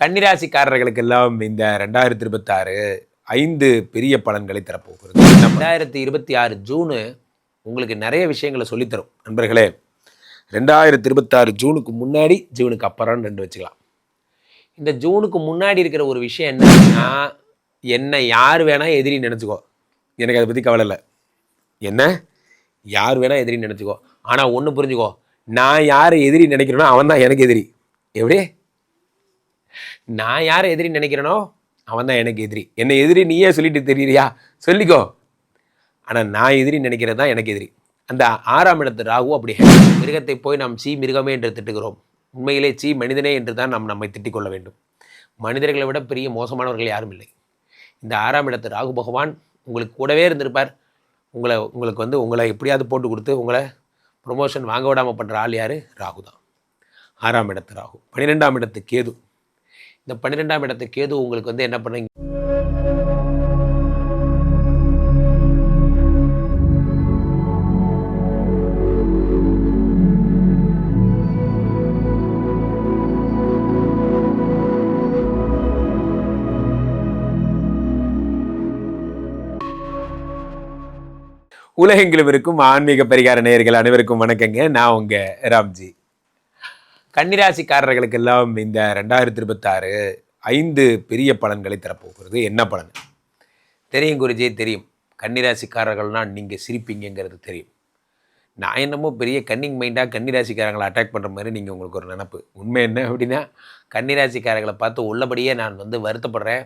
கன்னிராசிக்காரர்களுக்கெல்லாம் இந்த ரெண்டாயிரத்தி இருபத்தாறு ஐந்து பெரிய பலன்களை தரப்போகிறது. ரெண்டாயிரத்தி இருபத்தி ஆறு ஜூனு உங்களுக்கு நிறைய விஷயங்களை சொல்லித்தரும். நண்பர்களே ரெண்டாயிரத்தி இருபத்தாறு ஜூனுக்கு முன்னாடி ஜூனுக்கு அப்புறம்னு ரெண்டு வச்சுக்கலாம். இந்த ஜூனுக்கு முன்னாடி இருக்கிற ஒரு விஷயம் என்னன்னா என்ன யார் வேணால் எதிரி நினச்சிக்கோ. எனக்கு அதை பற்றி கவலை இல்லை. என்ன? யார் வேணால் எதிரி நினச்சிக்கோ. ஆனால் ஒன்று புரிஞ்சுக்கோ நான் யார் எதிரி நினைக்கிறேனோ அவன் தான் எனக்கு எதிரி. எப்படி? நான் யாரை எதிரி நினைக்கிறேனோ அவன் தான் எனக்கு எதிரி. என்னை எதிரி நீயே சொல்லிட்டு தெரியறியா? சொல்லிக்கோ. ஆனால் நான் எதிரி நினைக்கிறது தான் எனக்கு எதிரி. அந்த ஆறாம் இடத்து ராகு அப்படி மிருகத்தை போய் நாம் சீ மிருகமே என்று திட்டுகிறோம். உண்மையிலே சீ மனிதனே என்று தான் நாம் நம்மை திட்டிக் கொள்ள வேண்டும். மனிதர்களை விட பெரிய மோசமானவர்கள் யாரும் இல்லை. இந்த ஆறாம் இடத்து ராகு பகவான் உங்களுக்கு கூடவே இருந்திருப்பார். உங்களை உங்களுக்கு வந்து உங்களை எப்படியாவது போட்டு கொடுத்து உங்களை ப்ரொமோஷன் வாங்க விடாமல் பண்ணுற ஆள் யார்? ராகு தான் ஆறாம் இடத்து ராகு. பன்னிரெண்டாம் இடத்து கேது. இந்த பன்னிரெண்டாம் இடத்து கேது உங்களுக்கு வந்து என்ன பண்ணுங்க உலகெங்கிலும் இருக்கும் ஆன்மீக பரிகார நேயர்கள் அனைவருக்கும் வணக்கங்க. நான் உங்க ராம்ஜி. கன்னிராசிக்காரர்களுக்கெல்லாம் இந்த ரெண்டாயிரத்தி இருபத்தாறு ஐந்து பெரிய பலன்களை தரப்போகிறது. என்ன பலன்? தெரியும் குருஜி தெரியும். கன்னிராசிக்காரர்கள்னால் நீங்கள் சிரிப்பீங்கிறது தெரியும். நான் என்னமோ பெரிய கன்னிங் மைண்டாக கன்னிராசிக்காரங்களை அட்டாக் பண்ணுற மாதிரி நீங்கள் உங்களுக்கு ஒரு நினப்பு. உண்மை என்ன அப்படின்னா கன்னிராசிக்காரர்களை பார்த்து உள்ளபடியே நான் வந்து வருத்தப்படுறேன்.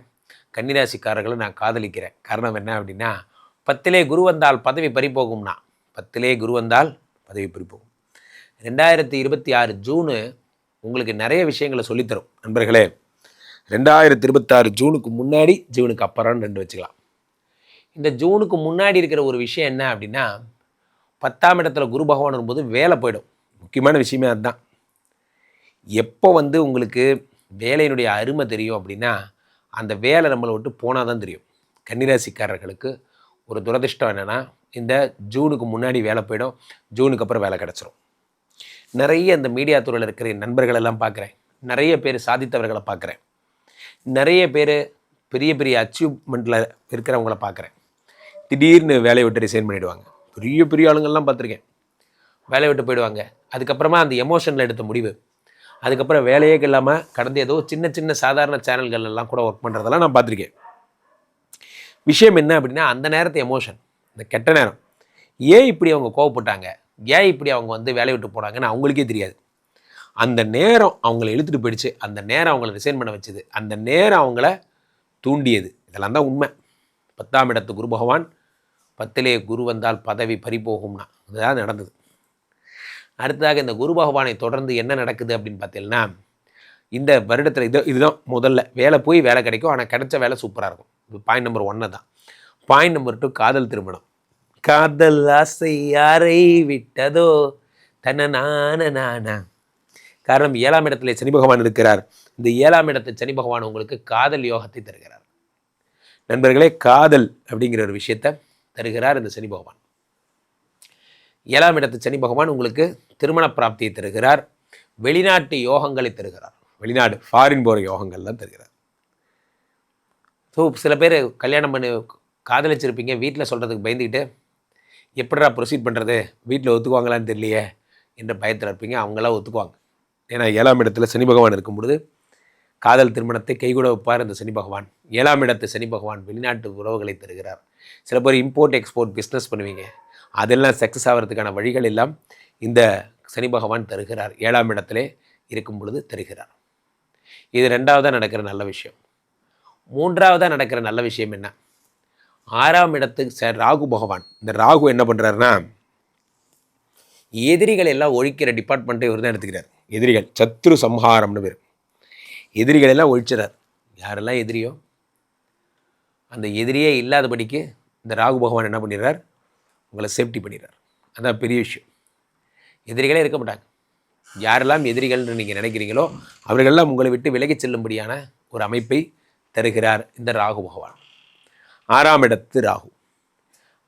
கன்னிராசிக்காரர்களை நான் காதலிக்கிறேன். காரணம் என்ன அப்படின்னா பத்திலே குரு வந்தால் பதவி பறிபோகும்னா பத்திலே குரு வந்தால் பதவி பறிப்போகும் ரெண்டாயிரத்தி இருபத்தி ஆறு ஜூனு உங்களுக்கு நிறைய விஷயங்களை சொல்லித்தரும் நண்பர்களே. ரெண்டாயிரத்தி இருபத்தாறு ஜூனுக்கு முன்னாடி ஜூனுக்கு அப்புறம்னு ரெண்டு வச்சுக்கலாம். இந்த ஜூனுக்கு முன்னாடி இருக்கிற ஒரு விஷயம் என்ன அப்படின்னா பத்தாம் இடத்துல குரு பகவான் வரும்போது வேலை போயிடும். முக்கியமான விஷயமே அதுதான். எப்போ வந்து உங்களுக்கு வேலையினுடைய அருமை தெரியும் அப்படின்னா அந்த வேலை நம்மளை விட்டு போனால் தான் தெரியும். கன்னிராசிக்காரர்களுக்கு ஒரு துரதிர்ஷ்டம் என்னென்னா இந்த ஜூனுக்கு முன்னாடி வேலை போயிடும் ஜூனுக்கு அப்புறம் வேலை கிடச்சிரும். நிறைய இந்த மீடியா துறையில் இருக்கிற நண்பர்களெல்லாம் பார்க்குறேன். நிறைய பேர் சாதித்தவர்களை பார்க்குறேன். நிறைய பேர் பெரிய பெரிய அச்சீவ்மெண்ட்டில் இருக்கிறவங்கள பார்க்குறேன். திடீர்னு வேலையை விட்டு ரிசைன் பண்ணிவிடுவாங்க பெரிய பெரிய ஆளுங்கள்லாம் பார்த்துருக்கேன். வேலையை விட்டு போயிடுவாங்க. அதுக்கப்புறமா அந்த எமோஷனில் எடுத்த முடிவு. அதுக்கப்புறம் வேலையே இல்லாமல் கடந்த ஏதோ சின்ன சின்ன சாதாரண சேனல்கள் எல்லாம் கூட ஒர்க் பண்ணுறதெல்லாம் நான் பார்த்துருக்கேன். விஷயம் என்ன அப்படின்னா அந்த நேரத்து எமோஷன் இந்த கெட்ட நேரம். ஏன் இப்படி அவங்க கோவப்பட்டாங்க? ஏன் இப்படி அவங்க வந்து வேலையை விட்டு போனாங்கன்னு அவங்களுக்கே தெரியாது. அந்த நேரம் அவங்கள இழுத்துட்டு போயிடுச்சு. அந்த நேரம் அவங்கள ரிசைன் பண்ண வச்சது. அந்த நேரம் அவங்கள தூண்டியது. இதெல்லாம் தான் உண்மை. பத்தாம் இடத்து குரு பகவான் பத்திலே குரு வந்தால் பதவி பறிபோகும்னா. இதுதான் நடந்தது. அடுத்ததாக இந்த குரு பகவானை தொடர்ந்து என்ன நடக்குது அப்படின்னு பார்த்தீங்கன்னா இந்த வருடத்தில் இது இதுதான் முதல்ல. வேலை போய் வேலை கிடைக்கும். ஆனால் கிடைச்ச வேலை சூப்பராக இருக்கும். இது பாயிண்ட் நம்பர் ஒன்று தான் பாயிண்ட் நம்பர் டூ காதல் திருமணம். காதல் ஆசை யாரை விட்டதோ? தன நானா காரணம் ஏழாம் இடத்துல சனி பகவான் இருக்கிறார். இந்த ஏழாம் இடத்து சனி பகவான் உங்களுக்கு காதல் யோகத்தை தருகிறார். நண்பர்களே காதல் அப்படிங்கிற ஒரு விஷயத்தை தருகிறார் இந்த சனி பகவான். ஏழாம் இடத்து சனி பகவான் உங்களுக்கு திருமண பிராப்தியை தருகிறார். வெளிநாட்டு யோகங்களை தருகிறார். வெளிநாடு ஃபாரின் போகிற யோகங்கள்லாம் தருகிறார். ஸோ சில பேர் கல்யாணம் பண்ணி காதலிச்சிருப்பீங்க வீட்டில் சொல்கிறதுக்கு பயந்துக்கிட்டு எப்படிடா ப்ரொசீட் பண்ணுறது வீட்டில் ஒத்துக்குவாங்களான்னு தெரியலையே. என்ற பயத்தில் இருப்பீங்க. அவங்களாம் ஒத்துக்குவாங்க. ஏன்னா ஏழாம் இடத்துல சனி பகவான் இருக்கும்பொழுது காதல் திருமணத்தை கைகூட வைப்பார் இந்த சனி பகவான். ஏழாம் இடத்து சனி பகவான் வெளிநாட்டு உறவுகளை தருகிறார். சில பேர் இம்போர்ட் எக்ஸ்போர்ட் பிஸ்னஸ் பண்ணுவீங்க. அதெல்லாம் சக்ஸஸ் ஆகிறதுக்கான வழிகள் எல்லாம் இந்த சனி பகவான் தருகிறார். ஏழாம் இடத்திலே இருக்கும் பொழுது தருகிறார். இது ரெண்டாவதாக நடக்கிற நல்ல விஷயம். மூன்றாவதாக நடக்கிற நல்ல விஷயம் என்ன? ஆறாம் இடத்துக்கு சார் ராகு பகவான். இந்த ராகு என்ன பண்ணுறாருன்னா எதிரிகள் எல்லாம் ஒழிக்கிற டிபார்ட்மெண்ட்டை இவர் தான் எடுத்துக்கிறார். எதிரிகள் சத்ரு சம்ஹாரம்னு பேர். எதிரிகள் எல்லாம் ஒழிச்சிறார் யாரெல்லாம் எதிரியோ? அந்த எதிரியே இல்லாதபடிக்கு இந்த ராகு பகவான் என்ன பண்ணிடுறார்? உங்களை சேஃப்டி பண்ணிடுறார். அதான் பெரிய விஷயம். எதிரிகளே இருக்க மாட்டாங்க. யாரெல்லாம் எதிரிகள்னு நீங்கள் நினைக்கிறீங்களோ அவர்களெல்லாம் உங்களை விட்டு விலகிச் செல்லும்படியான ஒரு அமைப்பை தருகிறார் இந்த ராகு பகவான். ஆறாம் இடத்து ராகு.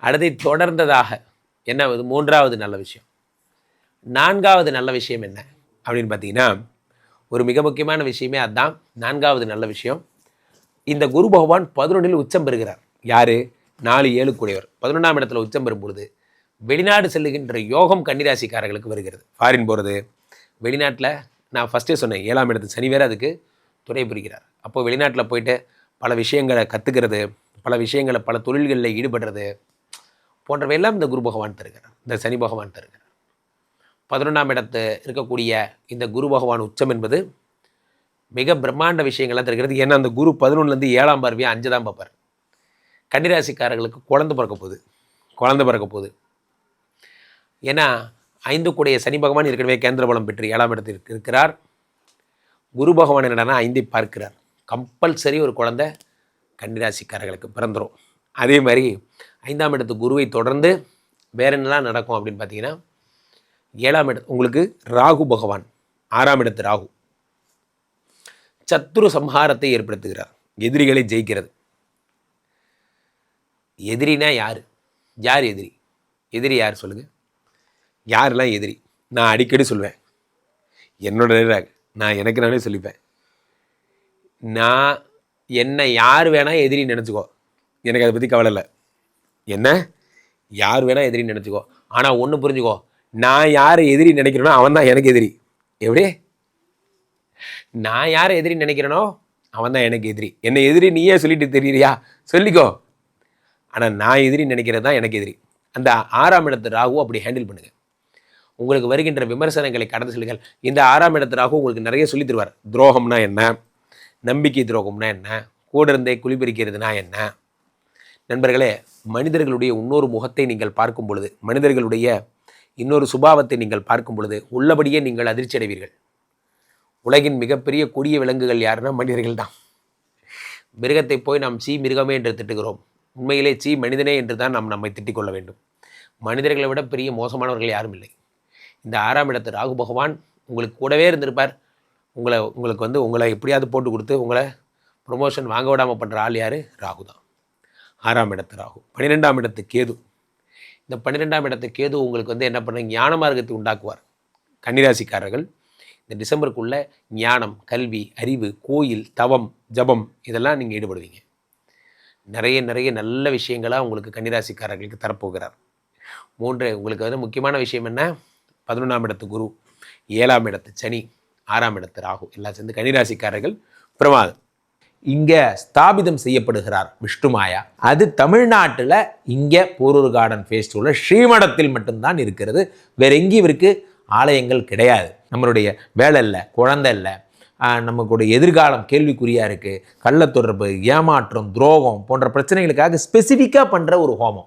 அடுத்தை தொடர்ந்ததாக என்ன இது மூன்றாவது நல்ல விஷயம். நான்காவது நல்ல விஷயம் என்ன? அப்படின்னு பார்த்தீங்கன்னா ஒரு மிக முக்கியமான விஷயமே அதுதான் நான்காவது நல்ல விஷயம் இந்த குரு பகவான் பதினொன்றில் உச்சம் பெறுகிறார். யார்? நாலு ஏழு கூடியவர். பதினொன்றாம் இடத்துல உச்சம் பெறும்பொழுது வெளிநாடு செல்லுகின்ற யோகம் கன்னிராசிக்காரர்களுக்கு வருகிறது. ஃபாரின் போகிறது வெளிநாட்டில் நான் ஃபஸ்ட்டே சொன்னேன் ஏழாம் இடத்து சனி வேறு அதுக்கு துணை புரிகிறார். அப்போது வெளிநாட்டில் போயிட்டு பல விஷயங்களை கற்றுக்கிறது பல விஷயங்களை பல தொழில்களில் ஈடுபடுறது போன்றவையெல்லாம் இந்த குரு பகவான் தருகிறார். இந்த சனி பகவான் தருகிறார். பதினொன்றாம் இடத்து இருக்கக்கூடிய இந்த குரு பகவான் உச்சம் என்பது மிக பிரம்மாண்ட விஷயங்கள்லாம் தருகிறது. ஏன்னா அந்த குரு பதினொன்றுலேருந்து ஏழாம் பார்வையாக அஞ்சு தான் பார்ப்பார். கன்னிராசிக்காரர்களுக்கு குழந்தை பிறக்க போகுது. குழந்தை பிறக்க போகுது. ஏன்னா ஐந்து கூடிய சனி பகவான் ஏற்கனவே கேந்திர பலம் பெற்று ஏழாம் இடத்தில் இருக்கிறார். குரு பகவான் என்னடானா ஐந்தை பார்க்கிறார். கம்பல்சரி ஒரு குழந்தை கன்னிராசிக்காரர்களுக்கு பிறந்துடும் அதே மாதிரி ஐந்தாம் இடத்து குருவை தொடர்ந்து வேற என்னலாம் நடக்கும் அப்படின்னு பார்த்தீங்கன்னா ஏழாம் இடத்து உங்களுக்கு ராகு பகவான் ஆறாம் இடத்து ராகு. சத்துரு சம்ஹாரத்தை ஏற்படுத்துகிறார். எதிரிகளை ஜெயிக்கிறது. எதிரினா யார்? யார் எதிரி? எதிரி யார் சொல்லுங்கள் யாரெல்லாம் எதிரி? நான் அடிக்கடி சொல்லுவேன் என்னோட நான் எனக்கு நானே சொல்லிப்பேன். நான் என்னை யார் வேணால் எதிரி நினச்சிக்கோ. எனக்கு அதை பற்றி கவலை இல்லை. என்ன? யார் வேணால் எதிரி நினச்சிக்கோ. ஆனால் ஒன்று புரிஞ்சுக்கோ. நான் யார் எதிரி நினைக்கிறேனோ அவன் தான் எனக்கு எதிரி. எப்படி? நான் யார் எதிரி நினைக்கிறேனோ அவன் தான் எனக்கு எதிரி. என்னை எதிரி நீயே சொல்லிட்டு தெரியறியா? சொல்லிக்கோ. ஆனால் நான் எதிரி நினைக்கிறது தான் எனக்கு எதிரி. அந்த ஆறாம் இடத்து ராகு அப்படி ஹேண்டில் பண்ணுங்கள் உங்களுக்கு வருகின்ற விமர்சனங்களை கடந்து செல்லுங்கள். இந்த ஆறாம் இடத்து ராகு உங்களுக்கு நிறைய சொல்லித் தருவார். துரோகம்னா என்ன? நம்பிக்கை துரோகம்னா என்ன? கூட இருந்தே குளிபறிக்கிறதுனா என்ன? நண்பர்களே மனிதர்களுடைய இன்னொரு முகத்தை நீங்கள் பார்க்கும் பொழுது மனிதர்களுடைய இன்னொரு சுபாவத்தை நீங்கள் பார்க்கும் பொழுது உள்ளபடியே நீங்கள் அதிர்ச்சி அடைவீர்கள். உலகின் மிகப்பெரிய கொடிய விலங்குகள் யாருன்னா மனிதர்கள் தான். மிருகத்தை போய் நாம் சீ மிருகமே என்று திட்டுகிறோம். உண்மையிலே சீ மனிதனே என்று தான் நாம் நம்மை திட்டிக் கொள்ள வேண்டும். மனிதர்களை விட பெரிய மோசமானவர்கள் யாரும் இல்லை. இந்த ஆறாம் இடத்து ராகு பகவான் உங்களுக்கு கூடவே இருந்திருப்பார். உங்களை உங்களுக்கு வந்து உங்களை எப்படியாவது போட்டு கொடுத்து உங்களை ப்ரொமோஷன் வாங்க விடாமல் பண்ணுற ஆள் யார்? ராகு தான். ஆறாம் இடத்து ராகு. பன்னிரெண்டாம் இடத்து கேது. இந்த பன்னிரெண்டாம் இடத்து கேது உங்களுக்கு வந்து என்ன பண்ண ஞான மார்க்கத்தை உண்டாக்குவார். கன்னிராசிக்காரர்கள் இந்த டிசம்பருக்குள்ளே ஞானம் கல்வி அறிவு கோயில் தவம் ஜபம் இதெல்லாம் நீங்கள் ஈடுபடுவீங்க. நிறைய நிறைய நல்ல விஷயங்களாக உங்களுக்கு கன்னிராசிக்காரர்களுக்கு தரப்போகிறார். மூன்று உங்களுக்கு வந்து முக்கியமான விஷயம் என்ன? பதினொன்றாம் இடத்து குரு ஏழாம் இடத்து சனி. ஆறாம் இடத்து ராகு. எல்லாம் சேர்ந்து கன்னிராசிக்காரர்கள் பிரமாதம். இங்கே ஸ்தாபிதம் செய்யப்படுகிறார் விஷ்ணுமாயா அது தமிழ்நாட்டில் இங்கே போரூர் கார்டன் ஃபேஸ்டிவலில் ஸ்ரீமடத்தில் மட்டும்தான் இருக்கிறது. வேற எங்கேயும் இவருக்கு ஆலயங்கள் கிடையாது. நம்மளுடைய வேலை இல்லை குழந்தை இல்லை. நமக்குடைய எதிர்காலம் கேள்விக்குறியாக இருக்குது கள்ளத்தொடர்பு ஏமாற்றம் துரோகம் போன்ற பிரச்சனைகளுக்காக ஸ்பெசிஃபிக்காக பண்ணுற ஒரு ஹோமம்.